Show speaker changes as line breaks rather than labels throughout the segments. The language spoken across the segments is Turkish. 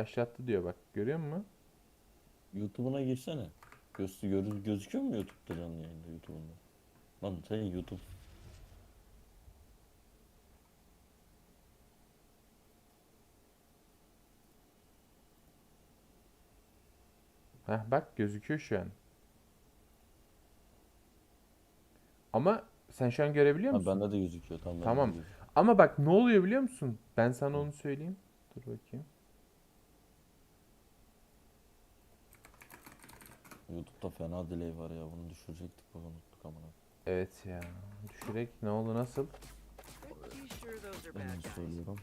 Başlattı diyor bak. Görüyor musun?
YouTube'una girsene. Göz, göz, gözüküyor mu YouTube'da canlı yayında YouTube'unda? Lan sen YouTube.
Heh bak gözüküyor şu an. Ama sen şu an görebiliyor
Ha,
musun?
bende de gözüküyor. Tamam. bende de
Tamam.
gözüküyor.
Ama bak ne oluyor biliyor musun? Ben sana onu söyleyeyim. Dur bakayım.
YouTube'da fena delay var ya. Bunu düşürecektik bak unuttuk amına.
Evet ya. Düşürek ne oldu nasıl?
Ben söylüyorum.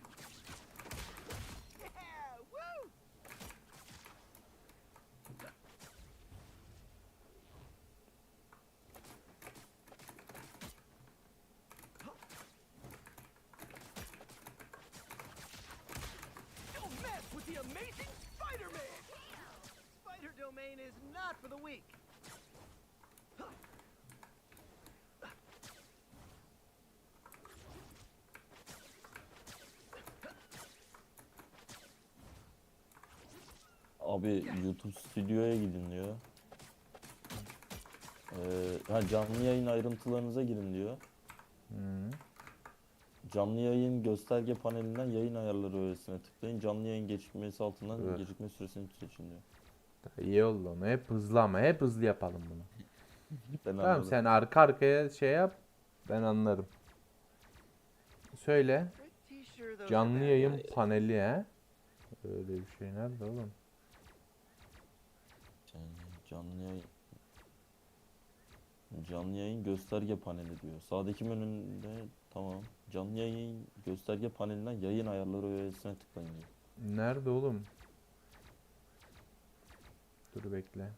Domain is not for the weak.
Abi YouTube stüdyoya gidin diyor. Ee, ha, canlı yayın ayrıntılarınıza girin diyor.
Hı.
Canlı yayın gösterge panelinden yayın ayarları öğesine tıklayın. Canlı yayın gecikmesi altından
Evet.
gecikme süresini seçin diyor.
İyi oldu onu. Hep hızlı ama hep hızlı yapalım bunu.
Ben
Tamam
anladım.
sen arka arkaya şey yap. Ben anlarım. Söyle. Canlı yayın paneli he. Öyle bir şey nerede oğlum?
Yani canlı yayın Canlı yayın gösterge paneli diyor. Sağdaki menünde tamam. Canlı yayın gösterge panelinden yayın ayarları öğesine tıklayın diyor.
Nerede oğlum? Dur bekle.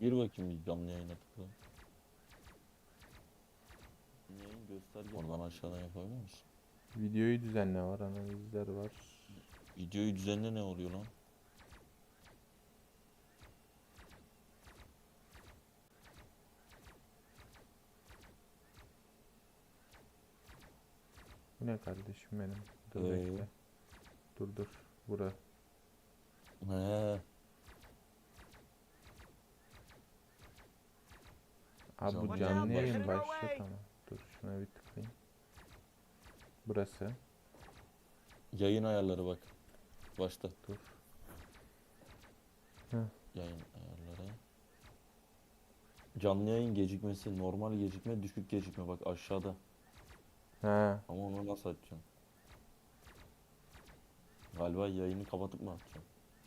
Gir bakayım bir canlı yayına tıkla. Yayın gösterge Oradan aşağıdan yapabilir misin?
Videoyu düzenle var, analizler var.
Videoyu düzenle ne oluyor lan?
Bu ne kardeşim benim? Dur
Ee?
bekle. Dur dur. Bura.
He.
Abi bu
Zaman
canlı
yayın
başladı.
ama. Dur şuna bir tıklayayım. Burası.
Yayın ayarları bak. Başta.
Dur.
Yayın ayarları. Canlı yayın gecikmesi, normal gecikme, düşük gecikme bak aşağıda.
Ha.
Ama onu nasıl açacağım? Galiba yayını kapatıp mı açacağım?